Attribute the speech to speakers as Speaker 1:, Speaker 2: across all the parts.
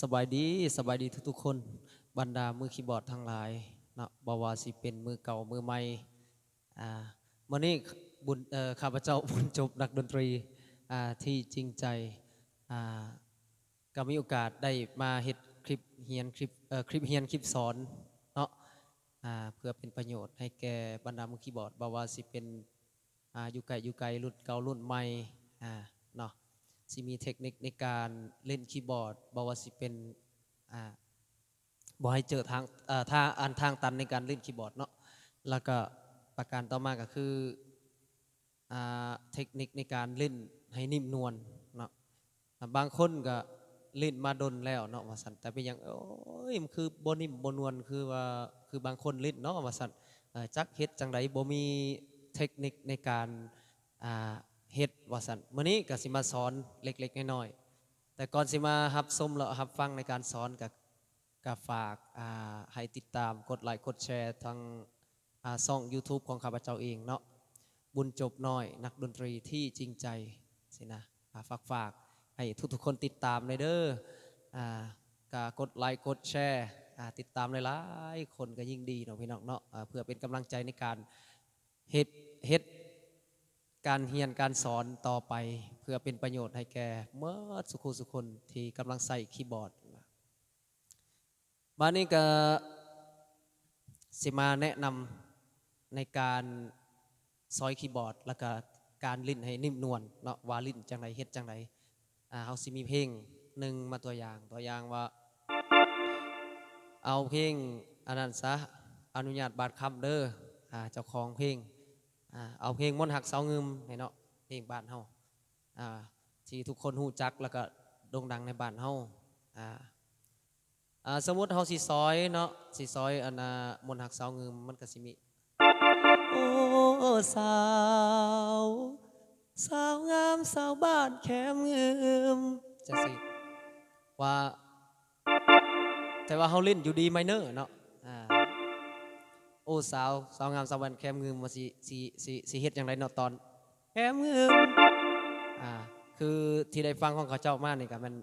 Speaker 1: สบายดีสบายดีทุกๆคน บรรดามือคีย์บอร์ดทั้งหลายเนาะบาวาสิเป็นมือเก่ามือใหม่อ่ามื่อนี้บุญข้าพเจ้าบุญจบนักดนตรีอ่าที่จริงใจอ่าก็มีโอกาสได้มาเฮ็ดคลิปเฮียนคลิปเอ่อคลิปเฮียนคลิปสอนเนาะอ่าเพื่อเป็นประโยชน์ให้แก่บรรดามือคีย์บอร์ดบาวาสิเป็นอ่าอยู่ไกลอยู่ไกลรุ่นเก่ารุ่นใหม่อ่าเนาะ สิมีเทคนิคในการเล่นคีย์บอร์ดบอกว่าสิเป็นอ่าบอกให้เจอทางเอ่อทางอันทางตันในการเล่นคีย์บอร์ดเนาะแล้วก็ประการต่อมาก็คืออ่าเทคนิคในการเล่นให้นิ่มนวลเนาะบางคนก็เล่นมาดนแล้วเนาะว่าสันแต่เป็นยังโอ้ยมันคือบนิ่มบนวลคือว่าคือบางคนเล่นเนาะว่าสันเอ่อจักเฮ็ดจังไดบ่มีเทคนิคในการอ่า เฮ็ดว่าสันมื้อนี้ก็สิมาสอนเล็กๆน้อยๆแต่ก่อนสิมารับชมและรับฟังในการสอนกับกับฝากอ่าให้ติดตามกดไลค์กดแชร์ทางอ่าช่อง YouTube ของข้าพเจ้าเองเนาะบุญจบน้อย นักดนตรีที่จริงใจสินะฝากฝากให้ทุกๆคนติดตามเลยเด้ออ่าก็กดไลค์กดแชร์ติดตามหลายๆคนก็ยิ่งดีเนาะพี่น้องเนาะเพื่อเป็นกำลังใจในการเฮ็ดเฮ็ด การเรียนการสอนต่อไปเพื่อเป็นประโยชน์ให้แก่เมื่อสุขุสุคนที่กำลังใส่คีย์บอร์ดมานี่ก็สิมาแนะนำในการซอยคีย์บอร์ด แล้วก็การลิ้นให้นิ่มนวลเนาะว่าลิ้นจังไรเฮ็ดจังไรอ่าเฮาสิมีเพลงหนึ่งมาตัวอย่างตัวอย่างว่า เอาเพลงอันนั้นซะอนุญาตบาดคำเด้ออ่าเจ้าของเพลง เอาเพลงมนหักเสาเงิมให้เนาะเพลงบ้านเฮาที่ทุกคนฮู้จักแล้วก็โด่งดังในบ้านเฮาสมมุติเฮาสิซอยเนาะสิซอยอันน่ะมนหักเสาเงิมมันก็สิมีโอ้สาวสาวงามสาวบ้านแคมเงิมจังสิว่าแต่ว่าเฮาเล่นอยู่ดีไมเนอร์เนาะ โอ้สาวสาวงามสาววันแคมงืมมาสิสิสิสิเฮ็ดอย่างไรเนาะตอน แคมงืมอ่าคือที่ได้ฟังของเขาเจ้ามานี่ก็มัน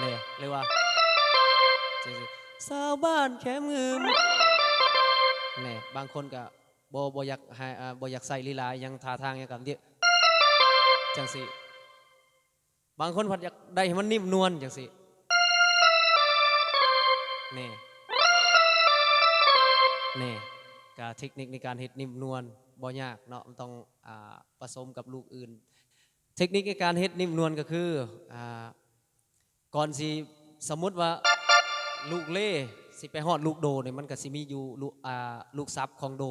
Speaker 1: เนี่ยเรียกว่าจังสิสาวบ้านแคมงืมเนี่ยบางคนก็บ่บ่อยากให้อ่าบ่อยากใส่ลีลายังท่าทางอย่างกันเดียวจังสิบางคนพัดอยากได้ให้มันนิ่มนวลจังสิเนี่ย นี่กเทคนิคในการเฮ็ดนิ่มนวลบ่ยากเนาะมันต้องอ่าผสมกับลูกอื่น เทคนิคในการเฮ็ดนิ่มนวลก็คืออ่าก่อนสิสมมุติว่าลูกเล่สิไปฮอดลูกโดเนี่ยมันก็สิมีอยู่ลูกอ่าลูกซับของโด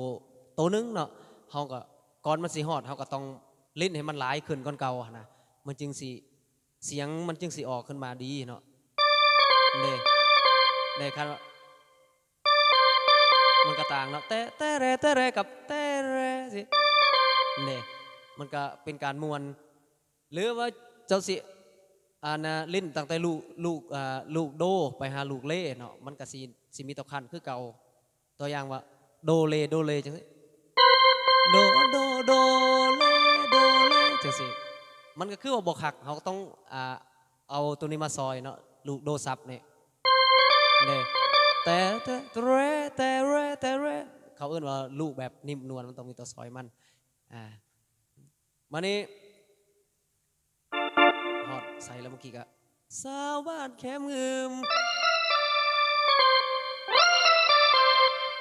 Speaker 1: ตัวหนึงเนาะเฮาก็ก่อนมันสิฮอดเฮาก็ต้องเล่นให้มันหลายขึ้นก่อนเก่านนะมันจึงสิเสียงมันจึงสิออกขึ้นมาดีเนาะเด้เด้ครับ มันก็ต่างเนาะแต่แต่แรแต่แรกับแต่แรสิเนี่ยมันก็เป็นการมวนหรือว่าเจ้าสิอานะลิ้นตั้งแต่ลูกลูกอ่าลูกโดไปหาลูกเล่เนาะมันก็สิสิมีตะคันคือเก่าตัวอย่างว่าโดเลโดเลจังสิโดโดโดเลโดเลจังสิมันก็คือว่าบกหักเขาก็ต้องอ่าเอาตัวนี้มาซอยเนาะลูกโดซับเนี่ยเนี่ยแต่แต่เรแต่เร เขาเอื้นว่าลูกแบบนิ่มนวลมันต้องมีตัวซอยมัน อ่ามานี่ฮอดใส่แล้วเมื่อกี้ก็สาวบ้านแคมงืม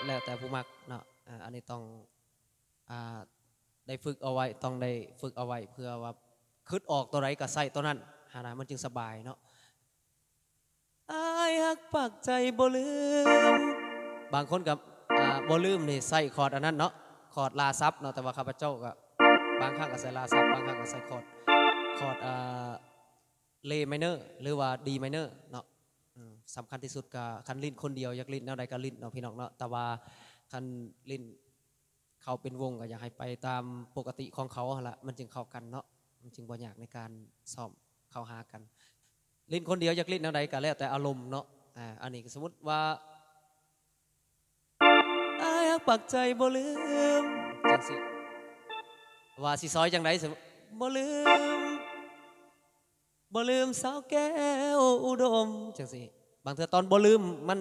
Speaker 1: แล้วแต่ผู้มักเนาะอ่าอันนี้ต้องอ่าได้ฝึกเอาไว้ต้องได้ฝึกเอาไว้เพื่อว่าคืดออกตัวไรก็ใส่ตัวนั้นหานะมันจึงสบายเนาะอายฮักปักใจบ่ลืมบางคนกับ บ่ลืมนี่ใส่คอร์ดอันนั้นเนาะคอร์ดลาซับเนาะแต่ว่าข้าพเจ้าก็บางครั้งก็ใส่ลาซับบางครั้งก็ใส่คอร์ดคอร์ดอ่าเลไมเนอร์หรือว่าดีไมเนอร์เนาะสำคัญที่สุดก็คันลิ้นคนเดียวอยากลิ้นแนวใดก็ลิ้นเนาะพี่น้องเนาะแต่ว่าคันลิ้นเขาเป็นวงก็อยากให้ไปตามปกติของเขาละมันจึงเข้ากันเนาะมันจึงบ่ยากในการซ้อมเข้าหากัน ลิ้นคนเดียวอยากลิ้นแนวใดก็แล้วแต่อารมณ์เนาะอ่าอันนี้สมมติว่า ปักใจบ่ลืมจังสิว่าสิซอยจังไดสมมุติบ่ลืมบ่ลืมสาวแก้วอุดมจังสิบางเทื่อตอนบ่ลืมมัน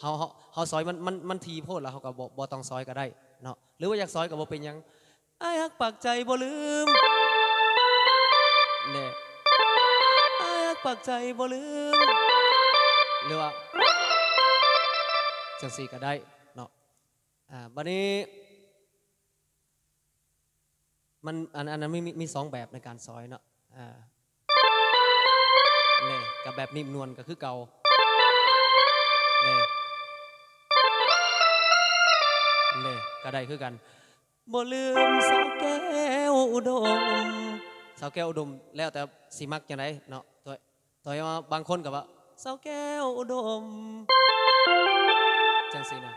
Speaker 1: เฮาเฮาเฮาซอยมันมันมันทีโพดแล้วเฮาก็บ่บ่ต้องซอยก็ได้เนาะหรือว่าอยากซอยก็บ่เป็นหยังอ้ายฮักปากใจบ่ลืมเน่อ้ายฮักปากใจบ่ลืมหรือว่าจังสี่ก็ได้เนาะ อ่าบัดนี้มันอันอันนั้นมีมีมีสองแบบในการซอยเนาะอ่าเนี่ยกับแบบนิ่มนวลก็คือเก่าเนี่ยเนี่ยก็ได้คือกันบ่ลืมสาวแก้วอุดมสาวแก้วอุดมแล้วแต่สิมักจังไดเนาะตัวตัวว่าบางคนก็ว่าสาวแก้วอุดมจังซี่นะ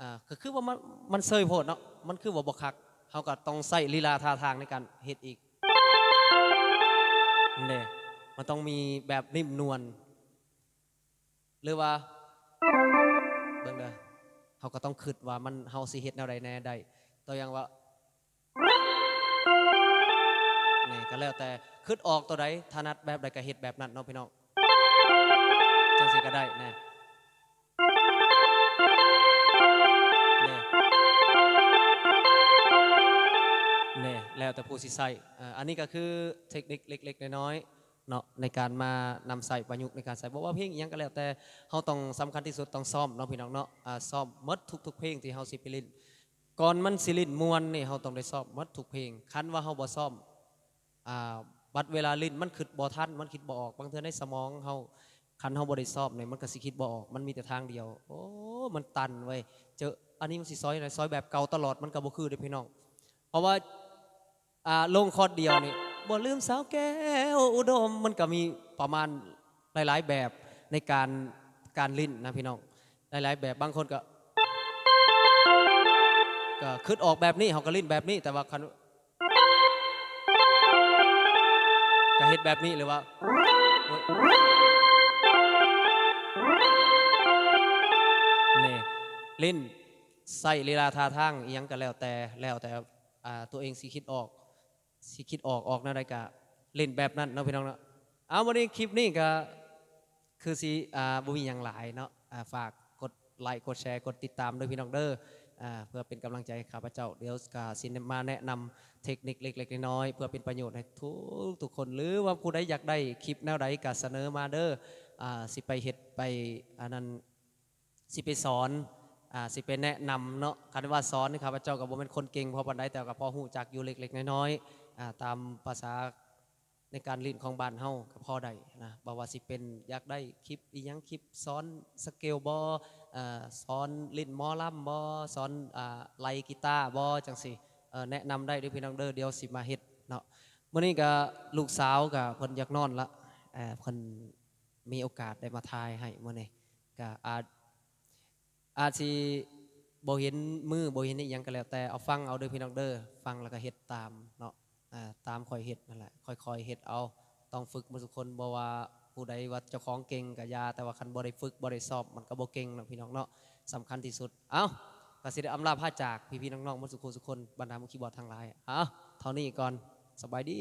Speaker 1: อ่าก็คือว่ามันมันเซยโพดเนาะมันคือว่าบกคักเขาก็ต้องใส่ลีลาท่าทางในการเฮ็ดอีกเนี่ยมันต้องมีแบบนิ่มนวลหรือว่าเบิ่งเด้อเขาก็ต้องคิดว่ามันเฮาสิเฮ็ดแนวใดแน่ใดตัวอย่างว่านี่ก็แล้วแต่คิดออกตัวใดถนัดแบบใดก็เฮ็ดแบบนั้นเนาะพี่น้องจังสิก็ได้แน่ แล้วแต่ผู้สิใส่อันนี้ก็คือเทคนิคเล็กๆน้อยๆเนาะในการมานำใส่ประยุกต์ในการใส่บอกว่าเพลงยังก็แล้วแต่เฮาต้องสำคัญที่สุดต้องซ้อมเนาะพี่น้องเนาะซ้อมหมดทุก ๆ เพลงที่เฮาสิไปล่นก่อนมันสิล่นมวนนี่เฮาต้องได้ซ้อมหมดทุกเพลงคันว่าเฮาบ่ซ้อมบัดเวลาล่นมันคิดบ่ทันมันคิดบ่ออกบางเทื่อในสมองเฮาคันเฮาบ่ได้ซ้อมเนี่ยมันก็สิคิดบ่ออกมันมีแต่ทางเดียว โอ้มันตันเว้ยเจออันนี้มันสิซอยไหนซอยแบบเก่าตลอดมันก็บ่คือเด้พี่น้อง เพราะว่า อ่าลงคอร์ดเดียวนี่บ่ลืมสาวแก้วอุดมมันก็มีประมาณหลาย ๆ แบบในการการลิ้นนะพี่น้องหลาย ๆ แบบบางคนก็ก็คิดออกแบบนี้เขาก็ลิ้นแบบนี้ แต่ว่าคันก็เฮ็ดแบบนี้หรือว่าโอ๊ยนี่ลิ้นใส่ลีลาท่าทางยังก็แล้วแต่แล้วแต่ตัวเองสิคิดออก สิคิดออกออกแนวใดก็เล่นแบบนั้นเนาะพี่น้องเนาะเอาวันนี้คลิปนี้ก็คือสิอ่าบ่มีหยังหลายเนาะอ่าฝากกดไลค์กดแชร์กดติดตามด้วยพี่น้องเด้ออ่าเพื่อเป็นกำลังใจให้ข้าพเจ้าเดี๋ยวก็สินมาแนะนำเทคนิคเล็กๆน้อยๆเพื่อเป็นประโยชน์ให้ทุกทุกคนหรือว่าผู้ใดอยากได้คลิปแนวใดก็เสนอมาเด้ออ่าสิไปเฮ็ดไปอันนั้นสิไปสอนอ่าสิไปแนะนำเนาะคันว่าสอนนี่ครับพระเจ้ากับบ่เป็นคนเก่งพอปานใดแต่ก็พอหูจักอยู่เล็กๆน้อยๆ ตามภาษาในการเรียนของบ้านเฮาก็พอได้นะบ่ว่าสิเป็นอยากได้คลิปอีหยังคลิปสอนสเกลบอสอนเล่นมอลำบ่สอนไล่กีตาร์บ่จังซี่เอ่อแนะนำได้ด้วยพี่น้องเด้อเดียวสิมาเฮ็ดเนาะมื้อนี้ก็ลูกสาวก็เพิ่นอยากนอนละเพิ่นมีโอกาสได้มาทายให้มื้อนี้ก็อาจอาจสิบ่เห็นมือบ่เห็นอีหยังก็แล้วแต่เอาฟังเอาเด้อพี่น้องเด้อฟังแล้วก็เฮ็ดตามเนาะ ตามคอยเห็ดนั่นแหละค่อยๆเห็ดเอา ต้องฝึกมาสุคนบ่ว่าผู้ใดว่าเจ้าของเก่งกับยา แต่ว่าคันบ่ได้ฝึกบ่ได้สอบมันก็บ่เก่งนะพี่น้องเนาะสำคัญที่สุด เอ้าก็สิเด้อำลาพาจากพี่พี่น้องๆมาสุคนสุคนบรรดามุขีบอร์ดทางไลน์เอ้าเท่านี้ก่อนสบายดี